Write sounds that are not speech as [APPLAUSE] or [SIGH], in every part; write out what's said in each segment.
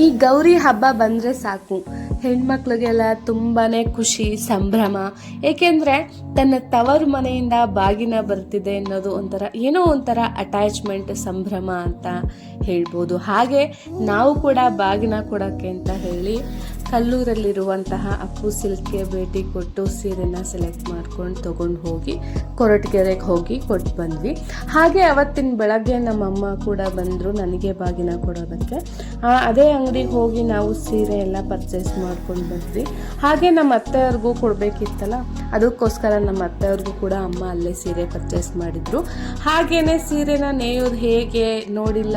ಈ ಗೌರಿ ಹಬ್ಬ ಬಂದರೆ ಸಾಕು. ಹೆಣ್ಮಕ್ಳಿಗೆಲ್ಲ ತುಂಬಾ ಖುಷಿ, ಸಂಭ್ರಮ. ಏಕೆಂದರೆ ತನ್ನ ತವರು ಮನೆಯಿಂದ ಬಾಗಿನ ಬರ್ತಿದೆ ಅನ್ನೋದು ಒಂಥರ, ಏನೋ ಒಂಥರ ಅಟ್ಯಾಚ್ಮೆಂಟ್ ಸಂಭ್ರಮ ಅಂತ ಹೇಳ್ಬೋದು. ಹಾಗೆ ನಾವು ಕೂಡ ಬಾಗಿನ ಕೊಡೋಕ್ಕೆ ಅಂತ ಹೇಳಿ ಕಲ್ಲೂರಲ್ಲಿರುವಂತಹ ಅಪ್ಪು ಸಿಲ್ಕ್ಗೆ ಭೇಟಿ ಕೊಟ್ಟು ಸೀರೆನ ಸೆಲೆಕ್ಟ್ ಮಾಡ್ಕೊಂಡು ತೊಗೊಂಡು ಹೋಗಿ ಕೊರಟಗೆರೆಗೆ ಹೋಗಿ ಕೊಟ್ಟು ಬಂದ್ವಿ. ಹಾಗೆ ಅವತ್ತಿನ ಬೆಳಗ್ಗೆ ನಮ್ಮಮ್ಮ ಕೂಡ ಬಂದರು ನನಗೆ ಬಾಗಿನ ಕೊಡೋದಕ್ಕೆ. ಅದೇ ಅಂಗಡಿಗೆ ಹೋಗಿ ನಾವು ಸೀರೆ ಎಲ್ಲ ಪರ್ಚೇಸ್ ಮಾಡ್ಕೊಂಡು ಬಂದ್ವಿ. ಹಾಗೆ ನಮ್ಮ ಅತ್ತೆಯವ್ರಿಗೂ ಕೊಡಬೇಕಿತ್ತಲ್ಲ, ಅದಕ್ಕೋಸ್ಕರ ನಮ್ಮ ಅತ್ತೆಯವ್ರಿಗೂ ಕೂಡ ಅಮ್ಮ ಅಲ್ಲೇ ಸೀರೆ ಪರ್ಚೇಸ್ ಮಾಡಿದ್ರು. ಹಾಗೇನೆ ಸೀರೆನ ನೇಯೋದು ಹೇಗೆ ನೋಡಿಲ್ಲ,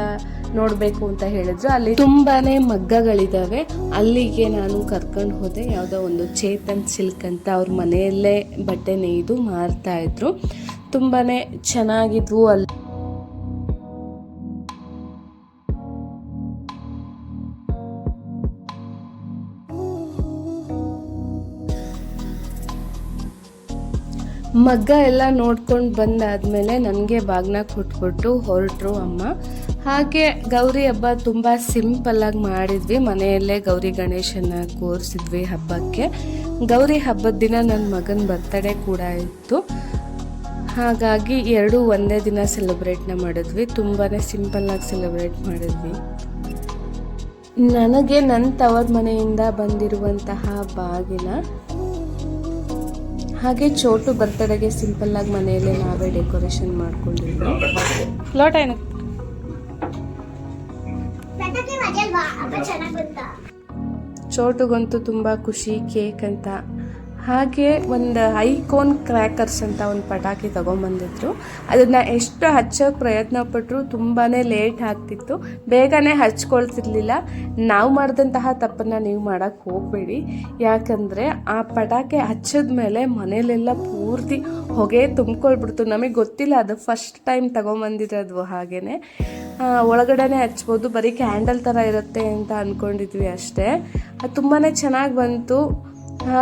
ನೋಡಬೇಕು ಅಂತ ಹೇಳಿದ್ರು. ಅಲ್ಲಿ ತುಂಬಾನೇ ಮಗ್ಗಗಳಿದ್ದಾವೆ ಅಲ್ಲಿಗೆ ನಾನು ಕರ್ಕೊಂಡು ಹೋದೆ, ಯಾವುದೋ ಒಂದು ಚೇತನ್ ಸಿಲ್ಕ್ ಅಂತ ಅವ್ರ ಮನೆಯಲ್ಲೇ ಬಟ್ಟೆ ನೇಯ್ದು ಮಾರ್ತಾ ಇದ್ರು. ತುಂಬಾನೇ ಚೆನ್ನಾಗಿದ್ವು ಅಲ್ಲಿ. ಮಗ್ಗ ಎಲ್ಲ ನೋಡ್ಕೊಂಡು ಬಂದಾದ್ಮೇಲೆ ನನಗೆ ಬಾಗ್ನ ಕೊಟ್ಬಿಟ್ಟು ಹೊರಟರು ಅಮ್ಮ. ಹಾಗೆ ಗೌರಿ ಹಬ್ಬ ತುಂಬ ಸಿಂಪಲ್ಲಾಗಿ ಮಾಡಿದ್ವಿ. ಮನೆಯಲ್ಲೇ ಗೌರಿ ಗಣೇಶನ ಕೂರಿಸಿದ್ವಿ ಹಬ್ಬಕ್ಕೆ. ಗೌರಿ ಹಬ್ಬದ ದಿನ ನನ್ನ ಮಗನ ಬರ್ತಡೇ ಕೂಡ ಇತ್ತು. ಹಾಗಾಗಿ ಎರಡೂ ಒಂದೇ ದಿನ ಸೆಲೆಬ್ರೇಟ್ನ ಮಾಡಿದ್ವಿ. ತುಂಬಾ ಸಿಂಪಲ್ಲಾಗಿ ಸೆಲೆಬ್ರೇಟ್ ಮಾಡಿದ್ವಿ. ನನಗೆ ನನ್ನ ತವರ ಮನೆಯಿಂದ ಬಂದಿರುವಂತಹ ಬಾಗಿನ ಹಾಗೆ ಚೋಟು ಬರ್ತಡೆಗೆ ಆಗಿ ಮನೆಯಲ್ಲೇ ನಾವೇ ಡೆಕೋರೇಷನ್ ಮಾಡ್ಕೊಂಡಿದ್ವಿ. ಲೋಟ ಏನು ಚೋಟುಗಂತೂ ತುಂಬ ಖುಷಿ, ಕೇಕ್ ಅಂತ. ಹಾಗೆ ಒಂದು ಐಕೋನ್ ಕ್ರ್ಯಾಕರ್ಸ್ ಅಂತ ಒಂದು ಪಟಾಕಿ ತೊಗೊಂಬಂದಿದ್ರು. ಅದನ್ನು ಎಷ್ಟು ಹಚ್ಚೋಕ್ಕೆ ಪ್ರಯತ್ನ ಪಟ್ಟರು ತುಂಬಾ ಲೇಟ್ ಆಗ್ತಿತ್ತು. ಬೇಗನೆ ಹಚ್ಕೊಳ್ತಿರ್ಲಿಲ್ಲ. ನಾವು ಮಾಡಿದಂತಹ ತಪ್ಪನ್ನು ನೀವು ಮಾಡೋಕ್ಕೆ ಹೋಗಬೇಡಿ. ಯಾಕಂದರೆ ಆ ಪಟಾಕಿ ಹಚ್ಚಿದ ಮೇಲೆ ಮನೇಲೆಲ್ಲ ಪೂರ್ತಿ ಹೊಗೆ ತುಂಬ್ಕೊಳ್ಬಿಡ್ತು. ನಮಗೆ ಗೊತ್ತಿಲ್ಲ, ಅದು ಫಸ್ಟ್ ಟೈಮ್ ತೊಗೊಂಬಂದಿರೋದು ಹಾಗೇ ಒಳಗಡೆನೆ ಹಚ್ಬೋದು. ಬರೀ ಕ್ಯಾಂಡಲ್ ಥರ ಇರುತ್ತೆ ಅಂತ ಅಂದ್ಕೊಂಡಿದ್ವಿ ಅಷ್ಟೇ. ಅದು ತುಂಬಾ ಚೆನ್ನಾಗಿ ಬಂತು.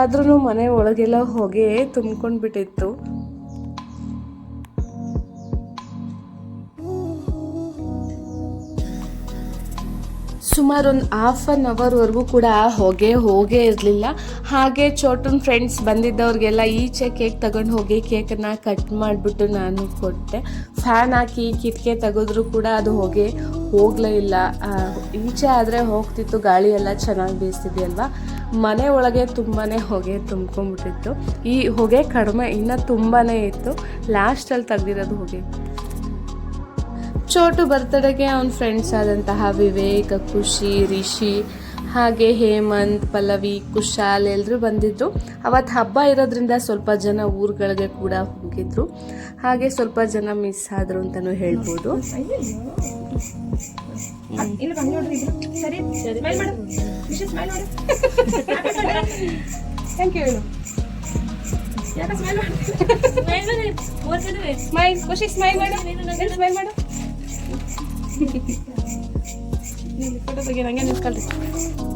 ಆದ್ರೂ ಮನೆ ಒಳಗೆಲ್ಲ ಹೊಗೆ ತುಂಬ್ಕೊಂಡು ಬಿಟ್ಟಿತ್ತು ಸುಮಾರು ಒಂದು ಹಾಫ್ ಅನ್ ಅವರ್ವರೆಗೂ ಕೂಡ ಹೊಗೆ, ಹೋಗೇ ಇರಲಿಲ್ಲ. ಹಾಗೆ ಚೋಟನ್ ಫ್ರೆಂಡ್ಸ್ ಬಂದಿದ್ದವ್ರಿಗೆಲ್ಲ ಈಚೆ ಕೇಕ್ ತಗೊಂಡು ಹೋಗಿ ಕೇಕನ್ನು ಕಟ್ ಮಾಡಿಬಿಟ್ಟು ನಾನು ಕೊಟ್ಟೆ. ಫ್ಯಾನ್ ಹಾಕಿ ಕಿಟಕಿ ತೆಗೆದ್ರು ಕೂಡ ಅದು ಹೊಗೆ, ಹೋಗಲೇ ಇಲ್ಲ. ಈಚೆ ಆದರೆ ಹೋಗ್ತಿತ್ತು, ಗಾಳಿ ಎಲ್ಲ ಚೆನ್ನಾಗಿ ಬೀಸ್ತಿದೆಯಲ್ವಾ? ಮನೆ ಒಳಗೆ ತುಂಬಾ ಹೊಗೆ ತುಂಬ್ಕೊಂಡ್ಬಿಟ್ಟಿತ್ತು. ಈ ಹೊಗೆ ಕಡಿಮೆ ಇನ್ನೂ ತುಂಬಾ ಇತ್ತು. ಲಾಸ್ಟಲ್ಲಿ ತೆಗ್ದಿರೋದು ಹೊಗೆ. ಚೋಟು ಬರ್ತಡೆಗೆ ಅವನ ಫ್ರೆಂಡ್ಸ್ ಆದಂತಹ ವಿವೇಕ್ ಖುಷಿ ರಿಷಿ ಹಾಗೆ ಹೇಮಂತ್ ಪಲ್ಲವಿ ಕುಶಾಲ್ ಎಲ್ಲರೂ ಬಂದಿದ್ರು. ಅವತ್ತು ಹಬ್ಬ ಇರೋದ್ರಿಂದ ಸ್ವಲ್ಪ ಜನ ಊರುಗಳಿಗೆ ಕೂಡ ಹೋಗಿದ್ರು. ಹಾಗೆ ಸ್ವಲ್ಪ ಜನ ಮಿಸ್ ಆದ್ರು ಅಂತಲೂ ಹೇಳ್ಬೋದು. Smile smile [LAUGHS] ಮಾಡು ಥ್ಯಾಂಕ್ ಯು ಹೇಳು ಯಾಕೆ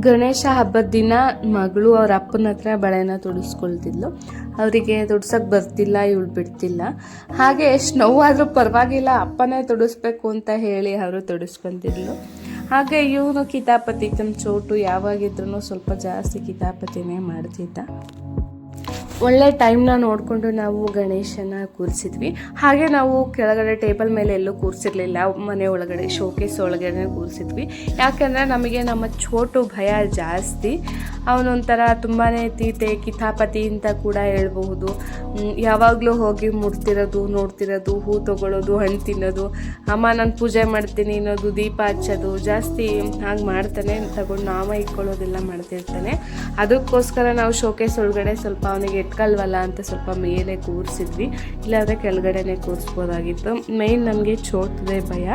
Ganesha ಹಬ್ಬದ ದಿನ ಮಗಳು ಅವ್ರ ಅಪ್ಪನ ಹತ್ರ ಬಳೆನ ತೊಡಿಸ್ಕೊಳ್ತಿದ್ಲು. ಅವರಿಗೆ ತೊಡ್ಸಕ್ ಬರ್ತಿಲ್ಲ, ಇವಳು ಬಿಡ್ತಿಲ್ಲ. ಹಾಗೆ ಎಷ್ಟು ನೋವಾದರೂ ಪರವಾಗಿಲ್ಲ, ಅಪ್ಪನೇ ತೊಡಿಸ್ಬೇಕು ಅಂತ ಹೇಳಿ ಅವರು ತೊಡಸ್ಕೊಂತಿದ್ಲು. ಹಾಗೆ ಇವನು ಕಿತಾಪತಿ, ತಮ್ಮ ಚೋಟು ಯಾವಾಗಿದ್ರೂ ಸ್ವಲ್ಪ ಜಾಸ್ತಿ ಕಿತಾಪತಿನೇ ಮಾಡ್ತಿದ್ದ. ಒಳ್ಳೆ ಟೈಮ್ನ ನೋಡಿಕೊಂಡು ನಾವು ಗಣೇಶನ ಕೂರಿಸಿದ್ವಿ. ಹಾಗೆ ನಾವು ಕೆಳಗಡೆ ಟೇಬಲ್ ಮೇಲೆ ಎಲ್ಲೂ ಕೂರಿಸಿರ್ಲಿಲ್ಲ. ಮನೆ ಒಳಗಡೆ ಶೋಕೇಸ್ ಒಳಗಡೆ ಕೂರಿಸಿದ್ವಿ. ಯಾಕಂದರೆ ನಮಗೆ ನಮ್ಮ ಚೋಟು ಭಯ ಜಾಸ್ತಿ. ಅವನೊಂಥರ ತುಂಬಾ ತೀತೆ, ಕಿತಾಪತಿ ಅಂತ ಕೂಡ ಹೇಳ್ಬಹುದು. ಯಾವಾಗಲೂ ಹೋಗಿ ಮುಡ್ತಿರೋದು, ನೋಡ್ತಿರೋದು, ಹೂ ತಗೊಳ್ಳೋದು ಹಣ್ಣು ತಿನ್ನೋದು, ಅಮ್ಮ ನಾನು ಪೂಜೆ ಮಾಡ್ತೀನಿ ಅನ್ನೋದು, ದೀಪ ಹಚ್ಚೋದು, ಜಾಸ್ತಿ ಹಾಗೆ ಮಾಡ್ತಾನೆ, ತಗೊಂಡು ನಾಮ ಇಟ್ಕೊಳ್ಳೋದೆಲ್ಲ ಮಾಡ್ತಿರ್ತಾನೆ. ಅದಕ್ಕೋಸ್ಕರ ನಾವು ಶೋಕೇಸ್ ಒಳಗಡೆ ಸ್ವಲ್ಪ ಅವನಿಗೆ ಎತ್ಕೊಳ್ವಲ್ಲ ಅಂತ ಸ್ವಲ್ಪ ಮೇಲೆ ಕೂರಿಸಿದ್ವಿ. ಇಲ್ಲಾಂದರೆ ಕೆಳಗಡೆನೇ ಕೂರಿಸ್ಬೋದಾಗಿತ್ತು. ಮೇಯ್ನ್ ನನಗೆ ಚೋಟದೆ ಭಯ.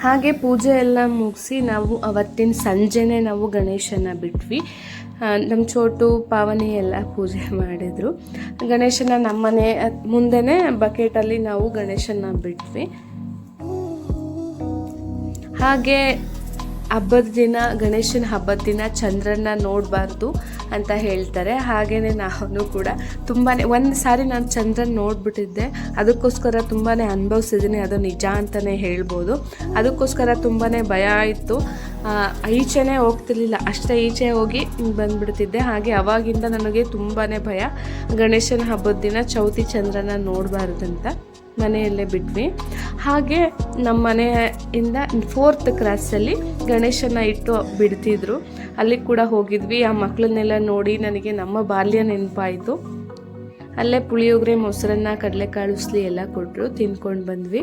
ಹಾಗೆ ಪೂಜೆ ಎಲ್ಲ ಮುಗಿಸಿ ನಾವು ಅವತ್ತಿನ ಸಂಜೆನೇ ನಾವು ಗಣೇಶನ ಬಿಟ್ವಿ. ನಮ್ಮ ಚೋಟು, ಪಾವನಿ ಎಲ್ಲ ಪೂಜೆ ಮಾಡಿದರು. ಗಣೇಶನ ನಮ್ಮನೆ ಮುಂದೆನೇ ಬಕೆಟಲ್ಲಿ ನಾವು ಗಣೇಶನ ಬಿಟ್ವಿ. ಹಾಗೆ ಹಬ್ಬದ ದಿನ ಗಣೇಶನ ಹಬ್ಬದ ದಿನ ಚಂದ್ರನ ನೋಡಬಾರ್ದು. ಅಂತ ಹೇಳ್ತಾರೆ. ಹಾಗೆಯೇ ನಾನು ಕೂಡ ತುಂಬಾ ಒಂದು ಸಾರಿ ನಾನು ಚಂದ್ರನ ನೋಡಿಬಿಟ್ಟಿದ್ದೆ. ಅದಕ್ಕೋಸ್ಕರ ತುಂಬಾ ಅನುಭವಿಸಿದ್ದೀನಿ. ಅದು ನಿಜ ಅಂತಲೇ ಹೇಳ್ಬೋದು. ಅದಕ್ಕೋಸ್ಕರ ತುಂಬಾ ಭಯ ಇತ್ತು ಈಚೆನೇ ಹೋಗ್ತಿರ್ಲಿಲ್ಲ. ಅಷ್ಟೇ ಈಚೆ ಹೋಗಿ ಬಂದ್ಬಿಡ್ತಿದ್ದೆ. ಹಾಗೆ ಅವಾಗಿಂದ ನನಗೆ ತುಂಬಾ ಭಯ. ಗಣೇಶನ ಹಬ್ಬದ ದಿನ ಚೌತಿ ಚಂದ್ರನ ನೋಡಬಾರ್ದಂತ ಮನೆಯಲ್ಲೇ ಬಿಟ್ವಿ. ಹಾಗೆ ನಮ್ಮ ಮನೆಯಿಂದ ಫೋರ್ತ್ ಕ್ರಾಸಲ್ಲಿ ಗಣೇಶನ ಇಟ್ಟು ಬಿಡ್ತಿದ್ರು. ಅಲ್ಲಿ ಕೂಡ ಹೋಗಿದ್ವಿ. ಆ ಮಕ್ಕಳನ್ನೆಲ್ಲ ನೋಡಿ ನನಗೆ ನಮ್ಮ ಬಾಲ್ಯ ನೆನಪಾಯಿತು. ಅಲ್ಲೇ ಪುಳಿಯೋಗರೆ ಮೊಸರನ್ನ ಕಡಲೆಕಾಳು ಉಸ್ಲಿ ಎಲ್ಲ ಕೊಟ್ಟರು ತಿನ್ಕೊಂಡು ಬಂದ್ವಿ.